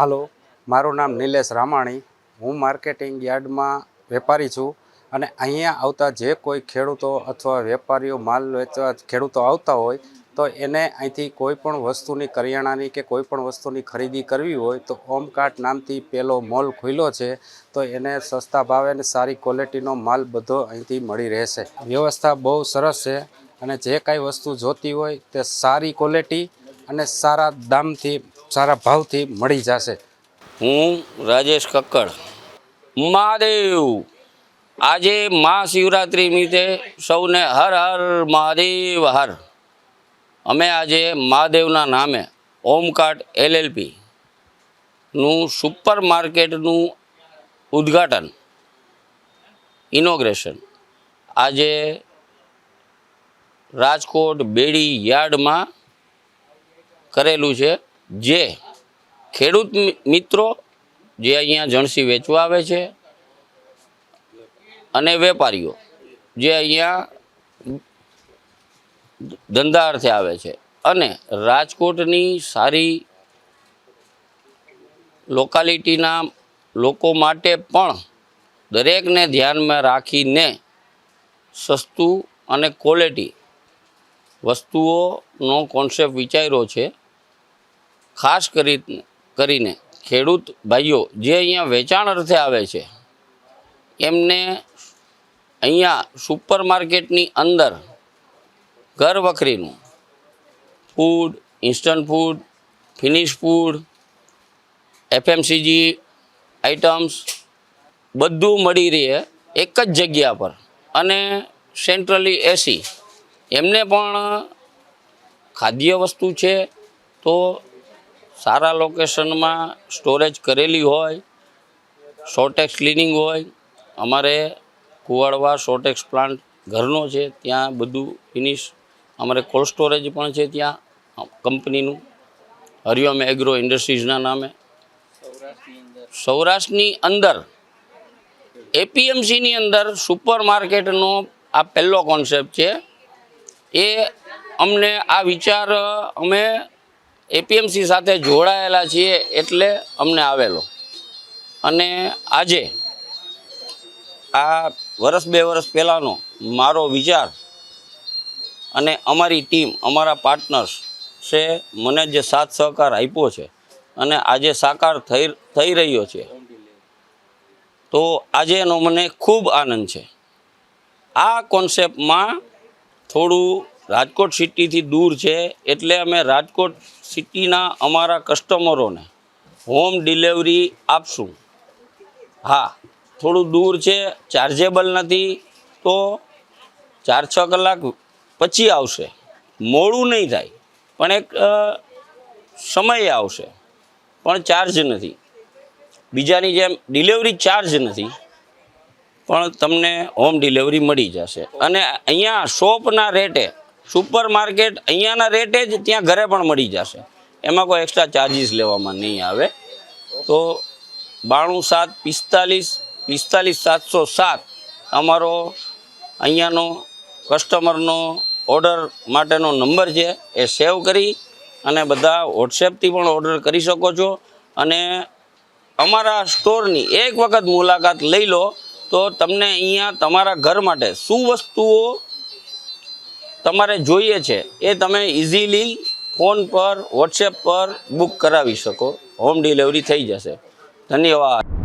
હાલો, મારું નામ નિલેશ રામાણી. હું માર્કેટિંગ યાર્ડમાં વેપારી છું અને અહીંયા આવતા જે કોઈ ખેડૂતો અથવા વેપારીઓ માલ વેચવા ખેડૂતો આવતા હોય, તો એને અહીંથી કોઈપણ વસ્તુની કરિયાણાની કે કોઈપણ વસ્તુની ખરીદી કરવી હોય, તો ઓમકાર્ટ નામથી પેલો મોલ ખુલ્યો છે, તો એને સસ્તા ભાવે અને સારી ક્વોલિટીનો માલ બધો અહીંથી મળી રહેશે. વ્યવસ્થા બહુ સરસ છે અને જે કાંઈ વસ્તુ જોતી હોય તે સારી ક્વોલિટી અને સારા દામથી સારા ભાવથી મળી જશે. હું રાજેશ કક્કડ. મહાદેવ! આજે મહાશિવરાત્રિ નિમિત્તે સૌને હર હર મહાદેવ હર. અમે આજે મહાદેવના નામે ઓમકાર્ટ એલએલપી નું સુપર માર્કેટનું ઉદ્ઘાટન, ઇનોગ્રેશન. આજે રાજકોટ બેડી યાર્ડમાં કરેલું છે. જે ખેડૂત મિત્રો જે અહીંયા જણસી વેચવા આવે છે અને વેપારીઓ જે અહીંયા ધંધા અર્થે આવે છે. અને રાજકોટની સારી લોકાલિટીના લોકો માટે પણ દરેકને ધ્યાનમાં રાખીને સસ્તું અને ક્વોલિટી વસ્તુઓનો કોન્સેપ્ટ વિચાર્યો છે. ખાસ કરી, કરીને ખેડૂત ભાઈઓ જે અહીંયા વેચાણ અર્થે આવે છે, એમને અહીંયા સુપર માર્કેટની અંદર ઘર વખરીનું food, instant food, finish food, FMCG items બધું મળી રહે એક જ જગ્યા પર. અને સેન્ટ્રલી એસી એમને પણ ખાદ્ય વસ્તુ છે તો સારા લોકેશનમાં સ્ટોરેજ કરેલી હોય શોર્ટેક્સ ક્લિનિંગ હોય, અમારે કુવાડવા શોર્ટેક્સ પ્લાન્ટ ઘરનો છે, ત્યાં બધું ફિનિશ અમારે કોલ્ડ સ્ટોરેજ પણ છે ત્યાં, કંપનીનું. હરિઓમ એગ્રો ઇન્ડસ્ટ્રીઝના નામે. સૌરાષ્ટ્રની અંદર એપીએમસીની અંદર સુપર માર્કેટનો આ પહેલો કોન્સેપ્ટ છે. એ અમને આ વિચાર, અમે એપીએમસી સાથે જોડાયેલા છીએ એટલે અમને આવેલો. અને આજે આ વર્ષ બે વર્ષ પહેલાંનો મારો વિચાર અને અમારી ટીમ, અમારા પાર્ટનર્સ છે, મને જે સાથ સહકાર આપ્યો છે અને આજે સાકાર થઈ થઈ રહ્યો છે, તો આજે એનો મને ખૂબ આનંદ છે. આ કોન્સેપ્ટમાં થોડું રાજકોટ સિટીથી દૂર છે એટલે અમે રાજકોટ સિટીના અમારા કસ્ટમરોને હોમ ડિલિવરી આપશું. હા, થોડું દૂર છે ચાર્જેબલ નથી, તો ચાર છ કલાક પછી આવશે. મોડું નહીં થાય, પણ એક સમય આવશે, પણ ચાર્જ નથી. બીજાની જેમ ડિલિવરી ચાર્જ નથી, પણ તમને હોમ ડિલિવરી મળી જશે. અને અહીંયા શોપના રેટે સુપર માર્કેટ અહીંયાના રેટે જ, ત્યાં ઘરે પણ મળી જશે. એમાં કોઈ એક્સ્ટ્રા ચાર્જિસ લેવામાં નહીં આવે. તો બાણું સાત પિસ્તાલીસ પિસ્તાલીસ સાતસો સાત અમારો અહીંયાનો કસ્ટમરનો ઓર્ડર માટેનો નંબર છે એ સેવ કરી અને બધા વોટ્સએપથી પણ ઓર્ડર કરી શકો છો. અને અમારા સ્ટોરની એક વખત મુલાકાત લઈ લો તો તમને અહીંયા તમારા ઘર માટે શું વસ્તુઓ તમારે જોઈએ છે એ તમે ઇઝીલી ફોન પર વોટ્સએપ પર બુક કરાવી શકો. હોમ ડિલિવરી થઈ જશે. ધન્યવાદ.